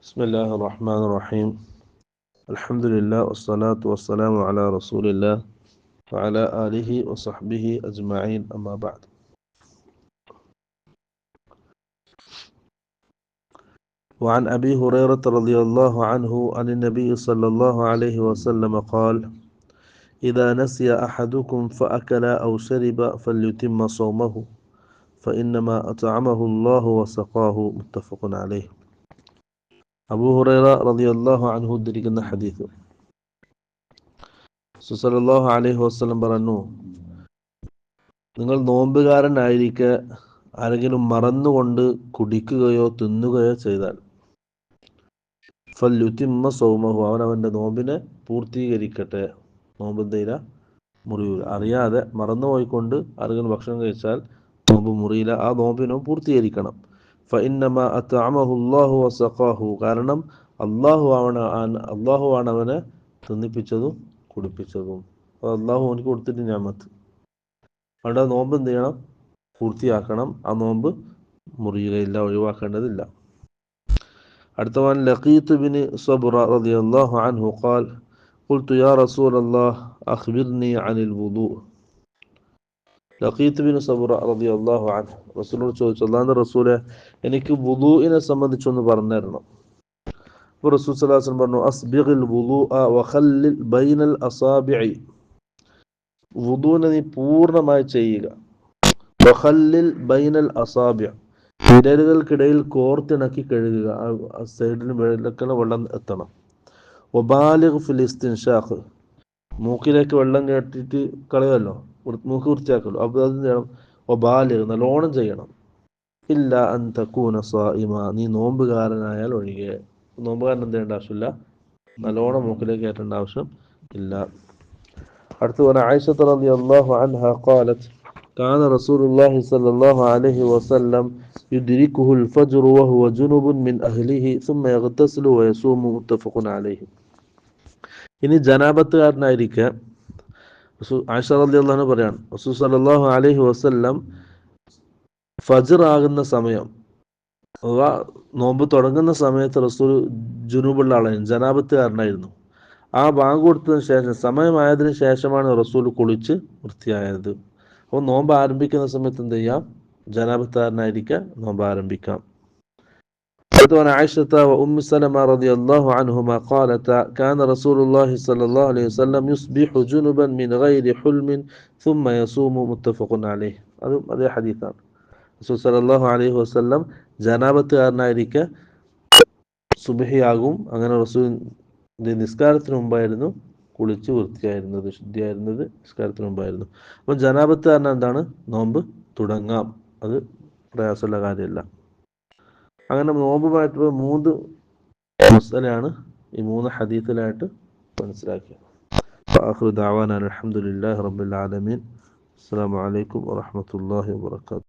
بسم الله الرحمن الرحيم. الحمد لله والصلاة والسلام على رسول الله وعلى آله وصحبه أجمعين. أما بعد. وعن أبي هريرة رضي الله عنه عن النبي صلى الله عليه وسلم قال إذا نسي أحدكم فأكل أو شرب فليتم صومه فإنما أطعمه الله وسقاه. متفق عليه. അബൂ ഹുറൈറ റളിയല്ലാഹു അൻഹു ഉദ്ധരിക്കുന്ന ഹദീസ്. സുസലല്ലാഹു അലൈഹി വസല്ലം പറഞ്ഞു നിങ്ങൾ നോമ്പുകാരനായിരിക്കെ ആരെങ്കിലും മറന്നുകൊണ്ട് കുടിക്കുകയോ തിന്നുകയോ ചെയ്താൽ ഫല്യുത്തിമ്മ സൗമഹു അവൻ അവന്റെ നോമ്പിനെ പൂർത്തീകരിക്കട്ടെ. നോമ്പ് എന്തെയില്ല മുറിയൂല. അറിയാതെ മറന്നുപോയിക്കൊണ്ട് ആരെങ്കിലും ഭക്ഷണം കഴിച്ചാൽ നോമ്പ് മുറിയില്ല. ആ നോമ്പിനും പൂർത്തീകരിക്കണം. ഫഇന്നമ അത്അമഹു അല്ലാഹു വസഖാഹു കാരണം അള്ളാഹു ആണ് അള്ളാഹു ആണ് അവനെ തിന്നിപ്പിച്ചതും കുടിപ്പിച്ചതും അപ്പോൾ അള്ളാഹു അവനക്ക് കൊടുത്തിട്ട് ഞാമത്ത് അവിടെ നോമ്പ് എന്ത് ചെയ്യണം പൂർത്തിയാക്കണം ആ നോമ്പ് മുറിയുകയില്ല ഒഴിവാക്കേണ്ടതില്ല അടുത്തവൻ ലഖീത്ത് ബിൻ സബ്റ റളിയല്ലാഹു അൻഹു ഖാൽ قلت يا رسول الله أخبرني عن الوضوء ലഖീത്ത് ബിൻ സബുറ റളിയല്ലാഹു അൻഹു. റസൂലിനോട് ചോദിച്ചു അല്ലാണ്ട് റസൂലെ എനിക്ക് വുദൂഇനെ സംബന്ധിച്ചൊന്ന് പറഞ്ഞു തരണം. അപ്പോൾ റസൂൽ വസല്ലം പറഞ്ഞു അസ്ബിഖിൽ വുളൂഅ വഖല്ലിൽ ബൈനൽ അസാബിഇ. വുദൂനെ നീ പൂർണമായി ചെയ്യുക. വഖല്ലിൽ ബൈനൽ അസാബിഅ വിരലുകൾക്കിടയിൽ കോർത്തിണക്കി കഴുകുക. സൈഡിന് മേലൊക്കെ വെള്ളം എത്തണം. ഒബാലിഖ് ഫിലിസ്തീൻ ഷാഖ് മൂക്കിലേക്ക് വെള്ളം കേട്ടിട്ട് കളയുമല്ലോ. മൂക്ക് വൃത്തിയാക്കുമല്ലോ അപ്പോൾ അത് ചെയ്യണം ഒബാലിഗ് നല്ലോണം ചെയ്യണം ഇല്ല അൻ തക്കൂന സ്വാഇമ നീ നോമ്പുകാരനായാൽ ഒഴികെ നോമ്പുകാരൻ എന്ത് ചെയ്യേണ്ട ആവശ്യമില്ല നല്ലോണം മൂക്കിലേക്ക് കയറ്റേണ്ട ആവശ്യം ഇല്ല അടുത്ത് പറഞ്ഞ ആയിഷത്ത് റളിയല്ലാഹു അൻഹ قالت كان رسول الله صلى الله عليه وسلم يدركه الفجر وهو جنب من أهله ثم يغتسل ويصوم متفق عليه ഇനി ജനാപത്തുകാരനായിരിക്കെ ആയിഷ റളിയല്ലാഹു പറയാണ് റസൂൽ സല്ലല്ലാഹു അലൈഹി വസല്ലം ഫജർ ആകുന്ന സമയം നോമ്പ് തുടങ്ങുന്ന സമയത്ത് റസൂൽ ജുനൂബുള്ള ആളായിരുന്നു ജനാപത്തുകാരനായിരുന്നു. ആ ബാങ്ക് കൊടുത്തതിന് ശേഷം സമയമായതിനു ശേഷമാണ് റസൂൽ കുളിച്ച് വൃത്തിയായത്. അപ്പോൾ നോമ്പ് ആരംഭിക്കുന്ന സമയത്ത് എന്ത് ചെയ്യാം? ജനാപത്തുകാരനായിരിക്കാം നോമ്പ് ആരംഭിക്കാം. عن عائشة وأم سلمة رضي الله عنهما قالتا كان رسول الله صلى الله عليه وسلم يصبح جنبا من غير حلم ثم يصوم متفق عليه هذا هذا حديثان റസൂൽ സല്ലല്ലാഹു അലൈഹി വസല്ലം ജനാപത്തുകാരനായിരിക്കെ സുബഹിയാകും അങ്ങനെ റസൂൽ നിസ്കാരത്തിന് മുമ്പായിരുന്നു കുളിച്ച് വൃത്തിയായിരുന്നത് ശുദ്ധിയായിരുന്നത് നിസ്കാരത്തിന് മുമ്പായിരുന്നു അപ്പം ജനാപത്തുകാരൻ എന്താണ് നോമ്പ് തുടങ്ങാം അത് പ്രയാസമുള്ള കാര്യമല്ല അങ്ങനെ നോമ്പുമായിട്ട് മൂന്ന് മസലയാണ് ഈ മൂന്ന് ഹദീസിലായിട്ട് മനസ്സിലാക്കിയത് آخر دعوانا الحمد لله رب العالمين السلام عليكم ورحمة الله وبركاته